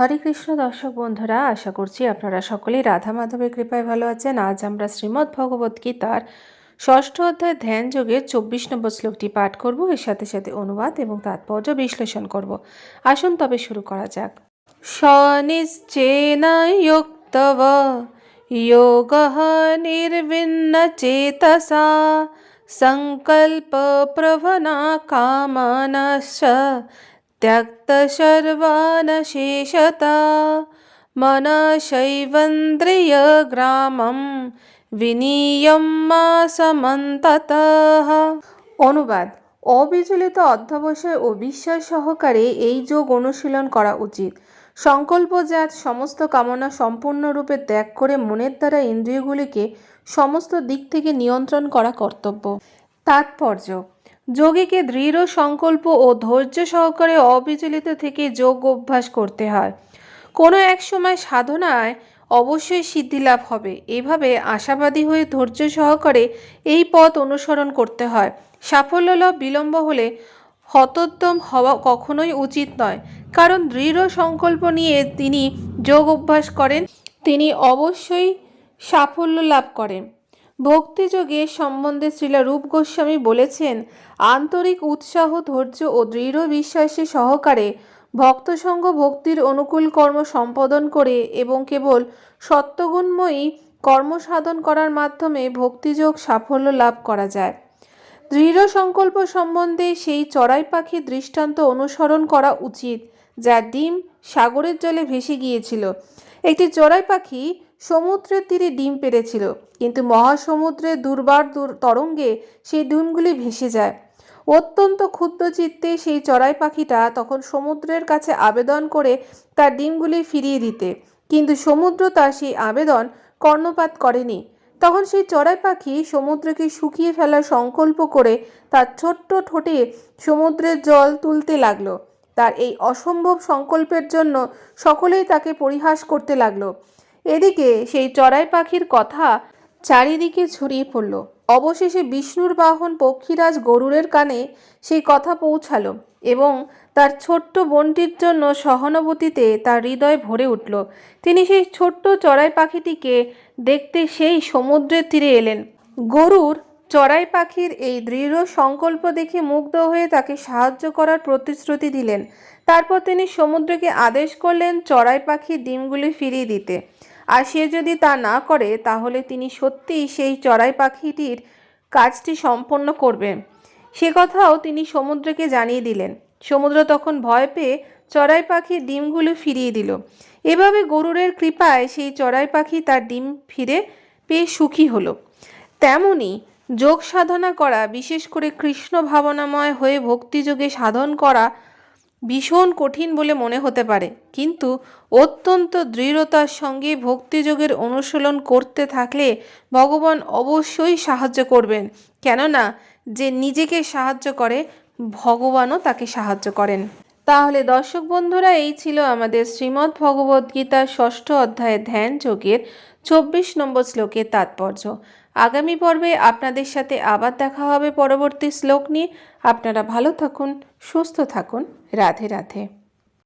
হরে কৃষ্ণ দর্শক বন্ধুরা, আশা করছি আপনারা সকলেই রাধা মাধবের কৃপায় ভালো আছেন। আজ আমরা শ্রীমদ্ ভগবত গীতার ষষ্ঠ অধ্যায় ধ্যান যোগের চব্বিশ নম্বর শ্লোকটি পাঠ করব। এর সাথে সাথে অনুবাদ এবং তাৎপর্য বিশ্লেষণ করব। আসুন তবে শুরু করা যাক। স্বনিশ্চেন যোগ নির্বিন্ন চেতসা, সংকল্প প্রভনা কামনাশ্চ त्यक्तशर्वानशेषता मनशैवन्द्रियग्रामं বিনিয়ম সমন্ততঃ অনুবাদ অবিচলিত অধ্যবসায় ও বিশ্বাস সহকারে এই যোগ অনুশীলন করা উচিত সংকল্পজাত সমস্ত কামনা সম্পূর্ণরূপে ত্যাগ করে মনের দ্বারা ইন্দ্রিয়গুলিকে সমস্ত দিক থেকে নিয়ন্ত্রণ করা কর্তব্য তাৎপর্য যোগীকে দৃঢ় সংকল্প ও ধৈর্য সহকারে অবিচলিত থেকে যোগ অভ্যাস করতে হয়। কোনো এক সময় সাধনায় অবশ্যই সিদ্ধিলাভ হবে। এভাবে আশাবাদী হয়ে ধৈর্য সহকারে এই পথ অনুসরণ করতে হয়। সাফল্য লাভ বিলম্ব হলে হতোদ্যম হওয়া কখনোই উচিত নয়। কারণ দৃঢ় সংকল্প নিয়ে তিনি যোগ অভ্যাস করেন, তিনি অবশ্যই সাফল্য লাভ করেন। ভক্তিযোগে সম্বন্ধে শ্রীলা রূপ গোস্বামী বলেছেন, আন্তরিক উৎসাহ, ধৈর্য ও দৃঢ় বিশ্বাসে সহকারে ভক্তসঙ্গ ভক্তির অনুকূল কর্ম সম্পাদন করে এবং কেবল সত্যগুণময়ী কর্ম সাধন করার মাধ্যমে ভক্তিযোগ সাফল্য লাভ করা যায়। দৃঢ় সংকল্প সম্বন্ধে সেই চড়াই পাখির দৃষ্টান্ত অনুসরণ করা উচিত, যা ডিম সাগরের জলে ভেসে গিয়েছিল। একটি চড়াই পাখি সমুদ্রের তীরে ডিম পেড়েছিল, কিন্তু মহাসমুদ্রের দুর্বার তরঙ্গে সেই ডিমগুলি ভেসে যায়। অত্যন্ত ক্ষুদ্র চিত্তে সেই চড়াই পাখিটা তখন সমুদ্রের কাছে আবেদন করে তার ডিমগুলি ফিরিয়ে দিতে, কিন্তু সমুদ্র তার সেই আবেদন কর্ণপাত করেনি। তখন সেই চড়াই পাখি সমুদ্রকে শুকিয়ে ফেলার সংকল্প করে তার ছোট্ট ঠোঁটে সমুদ্রের জল তুলতে লাগল। তার এই অসম্ভব সংকল্পের জন্য সকলেই তাকে পরিহাস করতে লাগল। এদিকে সেই চড়াই পাখির কথা চারিদিকে ছড়িয়ে পড়ল। অবশেষে বিষ্ণুর বাহন পক্ষীরাজ গরুরের কানে সেই কথা পৌঁছালো এবং তার ছোট্ট বোনটির জন্য সহানুভূতিতে তার হৃদয় ভরে উঠল। তিনি সেই ছোট্ট চড়াই পাখিটিকে দেখতে সেই সমুদ্রের তীরে এলেন। গরুর চড়াই পাখির এই দৃঢ় সংকল্প দেখে মুগ্ধ হয়ে তাকে সাহায্য করার প্রতিশ্রুতি দিলেন। তারপর তিনি সমুদ্রকে আদেশ করলেন চড়াই পাখির ডিমগুলি ফিরিয়ে দিতে। আর সে যদি তা না করে, তাহলে তিনি সত্যিই সেই চড়াই পাখিটির কাজটি সম্পন্ন করবেন সে কথাও তিনি সমুদ্রকে জানিয়ে দিলেন। সমুদ্র তখন ভয় পেয়ে চড়াই পাখির ডিমগুলো ফিরিয়ে দিল। এভাবে গরুরের কৃপায় সেই চড়াই পাখি তার ডিম ফিরে পেয়ে সুখী হলো। তেমনি যোগ সাধনা করা, বিশেষ করে কৃষ্ণ ভাবনাময় হয়ে ভক্তিযোগে সাধন করা ভীষণ কঠিন বলে মনে হতে পারে। কিন্তু অত্যন্ত দৃঢ়তার সঙ্গে ভক্তিযোগের অনুশীলন করতে থাকলে ভগবান অবশ্যই সাহায্য করবেন। কেননা, যে নিজেকে সাহায্য করে, ভগবানও তাকে সাহায্য করেন। তাহলে দর্শক বন্ধুরা, এই ছিল আমাদের শ্রীমদ্ ভগবদ্গীতার ষষ্ঠ অধ্যায়ে ধ্যান যোগের চব্বিশ নম্বর শ্লোকের তাৎপর্য। আগামী পর্বে আপনাদের সাথে আবার দেখা হবে পরবর্তী শ্লোক নিয়ে। আপনারা ভালো থাকুন, সুস্থ থাকুন। রাধে রাধে।